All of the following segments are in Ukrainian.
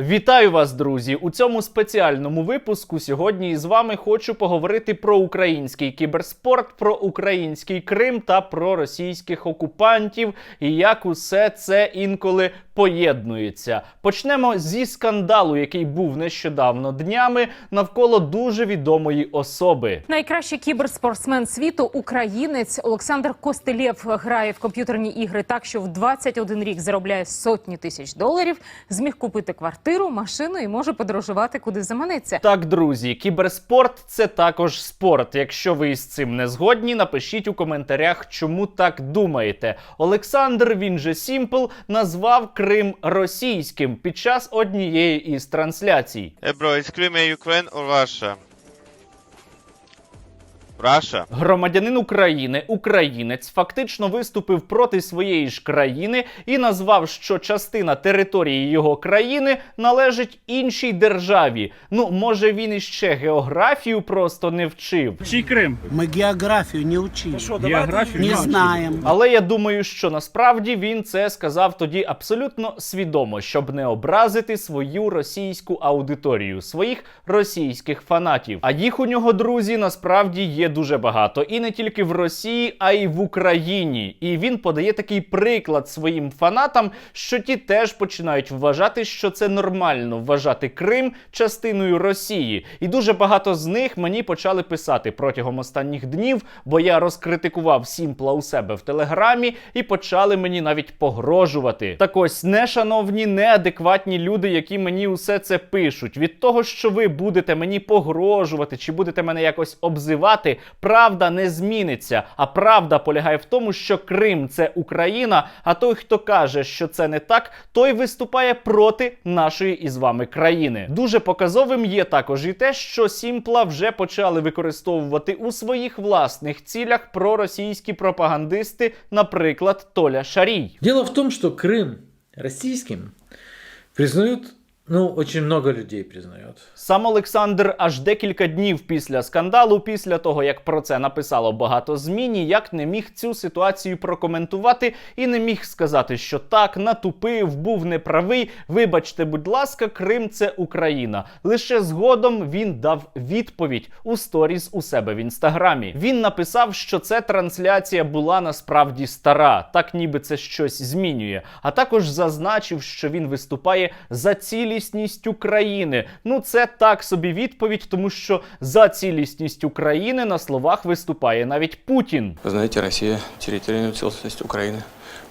Вітаю вас, друзі! У цьому спеціальному випуску сьогодні із вами хочу поговорити про український кіберспорт, про український Крим та про російських окупантів і як усе це інколи поєднується. Почнемо зі скандалу, який був нещодавно днями навколо дуже відомої особи. Найкращий кіберспортсмен світу, українець Олександр Костелєв грає в комп'ютерні ігри так, що в 21 рік заробляє сотні тисяч доларів, зміг купити квартиру, машину і може подорожувати куди заманеться. Так, друзі, кіберспорт це також спорт. Якщо ви із цим не згодні, напишіть у коментарях, чому так думаєте. Олександр, він же Сімпл, назвав Крим російським під час однієї із трансляцій. Hey bro, is Crimea Ukraine or Russia? Russia? Громадянин України, українець, фактично виступив проти своєї ж країни і назвав, що частина території його країни належить іншій державі. Ну, може, він іще географію просто не вчив. Чий Крим? Мы географию не учили. Географію Не знаем. Але я думаю, що насправді він це сказав тоді абсолютно свідомо, щоб не образити свою російську аудиторію, своїх російських фанатів. А їх у нього, друзі, насправді є дуже багато, і не тільки в Росії, а й в Україні. І він подає такий приклад своїм фанатам, що ті теж починають вважати, що це нормально вважати Крим частиною Росії. І дуже багато з них мені почали писати протягом останніх днів, бо я розкритикував Сімпла у себе в телеграмі, і почали мені навіть погрожувати. Так ось нешановні, неадекватні люди, які мені усе це пишуть. Від того, що ви будете мені погрожувати чи будете мене якось обзивати, правда не зміниться. А правда полягає в тому, що Крим це Україна. А той, хто каже, що це не так, той виступає проти нашої із вами країни. Дуже показовим є також і те, що Сімпла вже почали використовувати у своїх власних цілях проросійські пропагандисти, наприклад, Толя Шарій. Дело в том, что Крым российским признают, ну, очень много людей признает. Сам Олександр аж декілька днів після скандалу, після того як про це написало багато ЗМІ, ніяк не міг цю ситуацію прокоментувати і не міг сказати, що так натупив, був неправий. Вибачте, будь ласка, Крим це Україна. Лише згодом він дав відповідь у сторіс у себе в інстаграмі. Він написав, що ця трансляція була насправді стара, так ніби це щось змінює. А також зазначив, що він виступає за цілісність України. Ну, це так собі відповідь, тому що за цілісність України на словах виступає навіть Путін. Ви знаєте, Росія територіальну цілісність Украины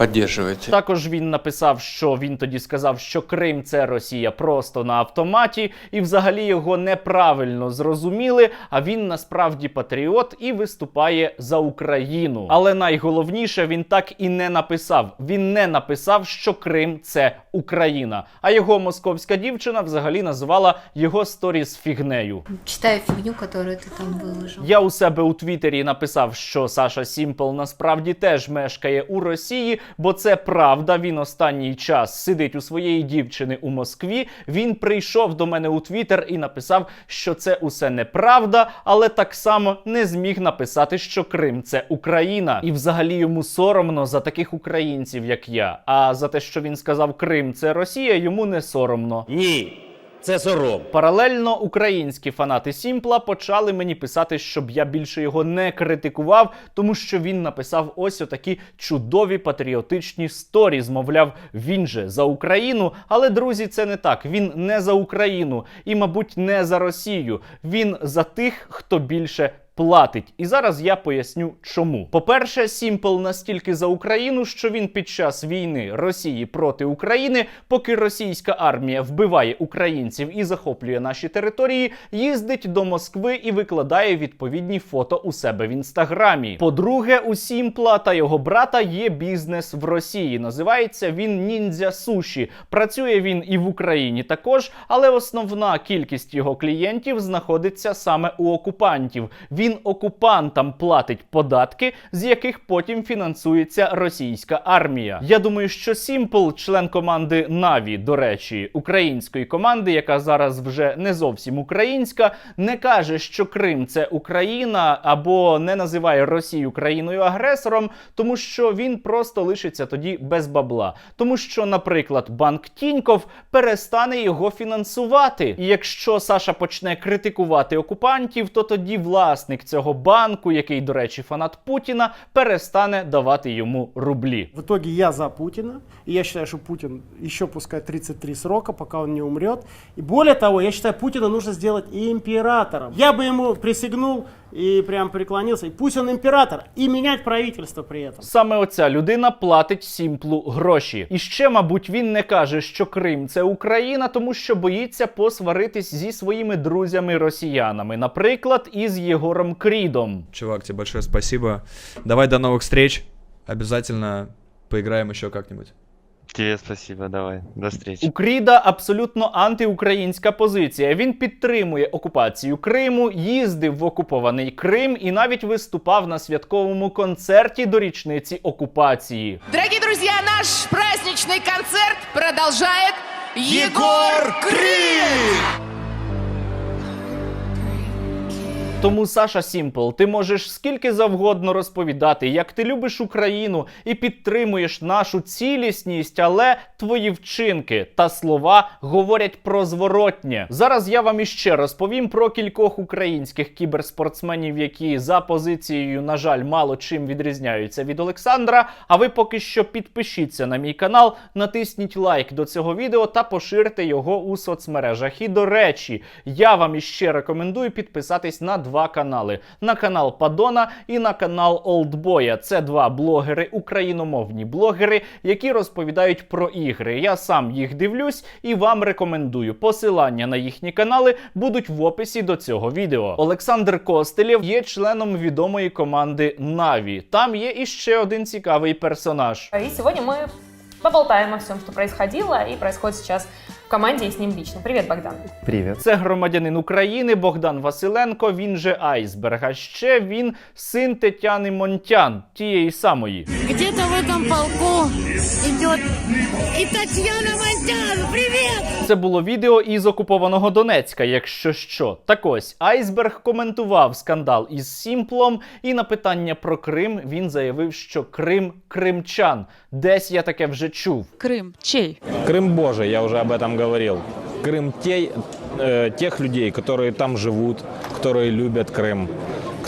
поддерживает. Також він написав, що він тоді сказав, що Крим це Росія просто на автоматі, і взагалі його неправильно зрозуміли. А він насправді патріот і виступає за Україну. Але найголовніше він так і не написав. Він не написав, що Крим це Україна. А його московська дівчина взагалі називала його сторіс фігнею. Читаю фигню, которую ты там выложил. Я у себе у Твіттері написав, що Саша Сімпл насправді теж мешкає у Росії, бо це правда. Він останній час сидить у своєї дівчини у Москві. Він прийшов до мене у Твіттер і написав, що це усе неправда, але так само не зміг написати, що Крим це Україна. І взагалі йому соромно за таких українців, як я. А за те, що він сказав Крим це Росія, йому не соромно. Ні, це сором. Паралельно українські фанати Сімпла почали мені писати, щоб я більше його не критикував, тому що він написав ось отакі чудові патріотичні сторі. Змовляв, він же за Україну. Але друзі, це не так. Він не за Україну і, мабуть, не за Росію. Він за тих, хто більше. Платить, і зараз я поясню, чому. По-перше, Сімпл настільки за Україну, що він під час війни Росії проти України, поки російська армія вбиває українців і захоплює наші території, їздить до Москви і викладає відповідні фото у себе в інстаграмі. По-друге, у Сімпла та його брата є бізнес в Росії. Називається він Ніндзя Суші. Працює він і в Україні також, але основна кількість його клієнтів знаходиться саме у окупантів. Він окупантам платить податки, з яких потім фінансується російська армія. Я думаю, що Сімпл, член команди Наві, до речі, української команди, яка зараз вже не зовсім українська, не каже, що Крим це Україна або не називає Росію країною агресором, тому що він просто лишиться тоді без бабла. Тому що, наприклад, банк Тіньков перестане його фінансувати. І якщо Саша почне критикувати окупантів, то тоді власник цього банку, який, до речі, фанат Путіна, перестане давати йому рублі. В итоге я за Путіна, і я считаю, що Путін еще пускай 33 срока, пока он не умрет. І более того, я считаю, Путіна нужно сделать імператором. Я бы ему присягнул и прям преклонился. И пусть он император. И менять правительство при этом. Саме оця людина платить Сімплу гроші. І ще, мабуть, він не каже, що Крим це Україна, тому що боїться посваритись зі своїми друзями-росіянами, наприклад, із Єгором Крідом. Чувак, тебе большое спасибо. Давай до новых встреч. Обязательно поиграем еще как-нибудь. Тебе спасибо, давай. До встречи. У Кріда абсолютно антиукраїнська позиція. Він підтримує окупацію Криму, їздив в окупований Крим і навіть виступав на святковому концерті до річниці окупації. Дорогі друзі, наш праздничний концерт продолжает Єгор Крид! Тому Саша Сімпл, ти можеш скільки завгодно розповідати, як ти любиш Україну і підтримуєш нашу цілісність, але твої вчинки та слова говорять про зворотнє. Зараз я вам іще розповім про кількох українських кіберспортсменів, які за позицією, на жаль, мало чим відрізняються від Олександра. А ви поки що підпишіться на мій канал, натисніть лайк до цього відео та поширте його у соцмережах. І до речі, я вам іще рекомендую підписатись на два канали: на канал Падона і на канал Олдбоя. Це два блогери, україномовні блогери, які розповідають про ігри. Я сам їх дивлюсь і вам рекомендую. Посилання на їхні канали будуть в описі до цього відео. Олександр Костелєв є членом відомої команди Наві. Там є іще один цікавий персонаж. И сегодня мы поболтаем о всем, что происходило и происходит сейчас команде и с ним лично. Привет, Богдан. Привет. Це громадянин України Богдан Василенко. Він же Айсберг. А ще він син Тетяни Монтян, тієї самої. Где-то в этом полку идет и Татьяна Монтян. Привет! Це було відео із окупованого Донецька, якщо що. Так ось Айсберг коментував скандал із Сімплом, і на питання про Крим він заявив, що Крим кримчан. Десь я таке вже чув. Крым чей? Крым Божий, я уже об этом говорил. Крым те, э, тех людей, которые там живут, которые любят Крым,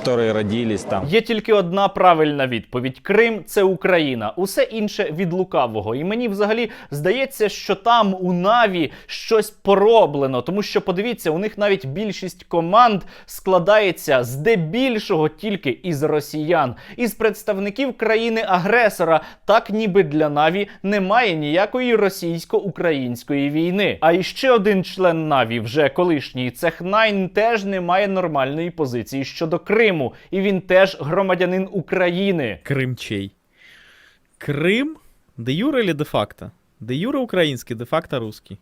которые родились там. Є тільки одна правильна відповідь: Крим це Україна. Усе інше від лукавого. І мені взагалі здається, що там у Наві щось пороблено. Тому що подивіться, у них навіть більшість команд складається здебільшого тільки із росіян, із представників країни-агресора. Так ніби для Наві немає ніякої російсько-української війни. А іще один член Наві, вже колишній Цехнайн, теж не має нормальної позиції щодо Криму, і він теж громадянин України. Крым чей? Крым? Де юра или де факто? Де юра український, де факто русский.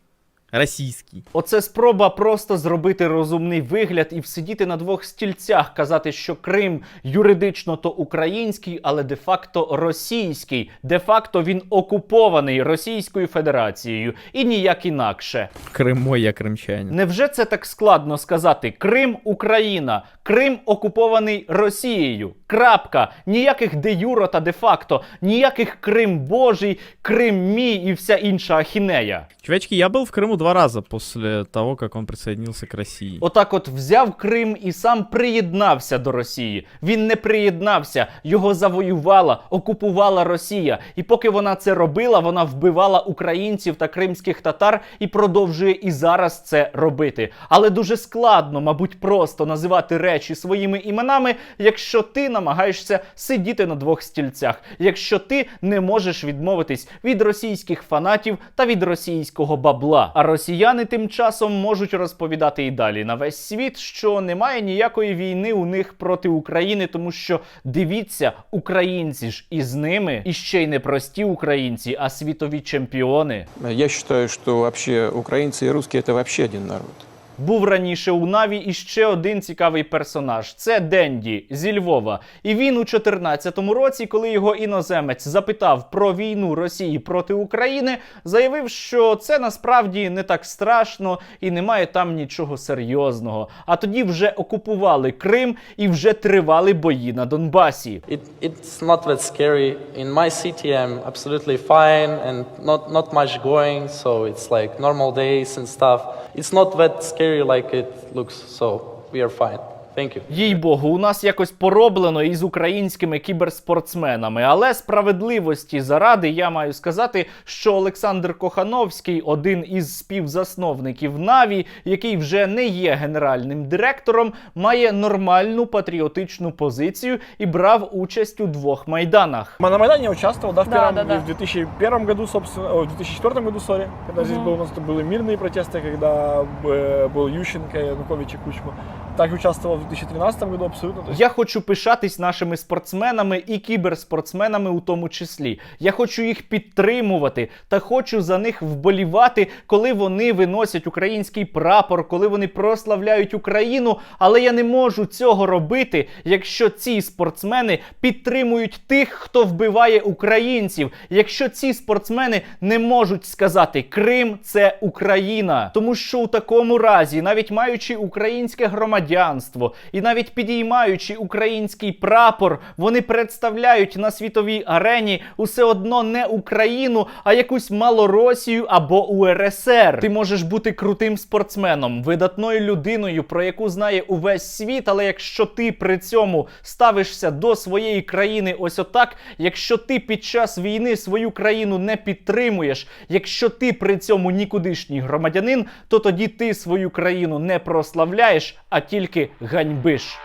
Російський. Оце спроба просто зробити розумний вигляд і всидіти на двох стільцях, казати, що Крим юридично то український, але де-факто російський. Де-факто він окупований Російською Федерацією і ніяк інакше. Крим мой, я кримчанин. Невже це так складно сказати? Крим Україна, Крим окупований Росією. Крапка. Ніяких де юро та де факто, ніяких Крим Божий, Крим мій і вся інша ахінея. Чувачки, я был в Крыму два раза после того, как он присоединился к России. Отак, от взяв Крим і сам приєднався до Росії. Він не приєднався, його завоювала, окупувала Росія. І поки вона це робила, вона вбивала українців та кримських татар і продовжує і зараз це робити. Але дуже складно, мабуть, просто називати речі своїми іменами, якщо ти намагаєшся сидіти на двох стільцях, якщо ти не можеш відмовитись від російських фанатів та від російського бабла. А росіяни тим часом можуть розповідати і далі на весь світ, що немає ніякої війни у них проти України, тому що дивіться, українці ж із ними і ще й не прості українці, а світові чемпіони. Я считаю, что вообще украинцы и русские это вообще один народ. Був раніше у Наві і ще один цікавий персонаж це Денді зі Львова. І він у 14-му році, коли його іноземець запитав про війну Росії проти України, заявив, що це насправді не так страшно і немає там нічого серйозного. А тоді вже окупували Крим і вже тривали бої на Донбасі. It, it's not that scary. In my city, I'm absolutely fine and not, not much going, so it's like normal days and stuff. It's not that scary like it looks, so we are fine. Thank you. Їй богу, у нас якось пороблено із українськими кіберспортсменами. Але справедливості заради я маю сказати, що Олександр Кохановський, один із співзасновників Наві, який вже не є генеральним директором, має нормальну патріотичну позицію і брав участь у двох майданах. На Майдане я участвовал, да, в Да, первом, да, да. в 2001 году, собственно, о, в 2004 году, сори, когда здесь Мгм. был, у нас тут были мирные протесты, когда э, был Ющенко, Янукович и Кучма. Так участвовал в 2013 году абсолютно. Я хочу пишатись нашими спортсменами і кіберспортсменами у тому числі. Я хочу їх підтримувати та хочу за них вболівати, коли вони виносять український прапор, коли вони прославляють Україну. Але я не можу цього робити, якщо ці спортсмени підтримують тих, хто вбиває українців. Якщо ці спортсмени не можуть сказати Крим це Україна, тому що у такому разі, навіть маючи українське громадянство і навіть підіймаючи український прапор, вони представляють на світовій арені усе одно не Україну, а якусь Малоросію або УРСР. Ти можеш бути крутим спортсменом, видатною людиною, про яку знає увесь світ. Але якщо ти при цьому ставишся до своєї країни ось отак, якщо ти під час війни свою країну не підтримуєш, якщо ти при цьому нікудишній громадянин, то тоді ти свою країну не прославляєш, а тільки ганьбиш.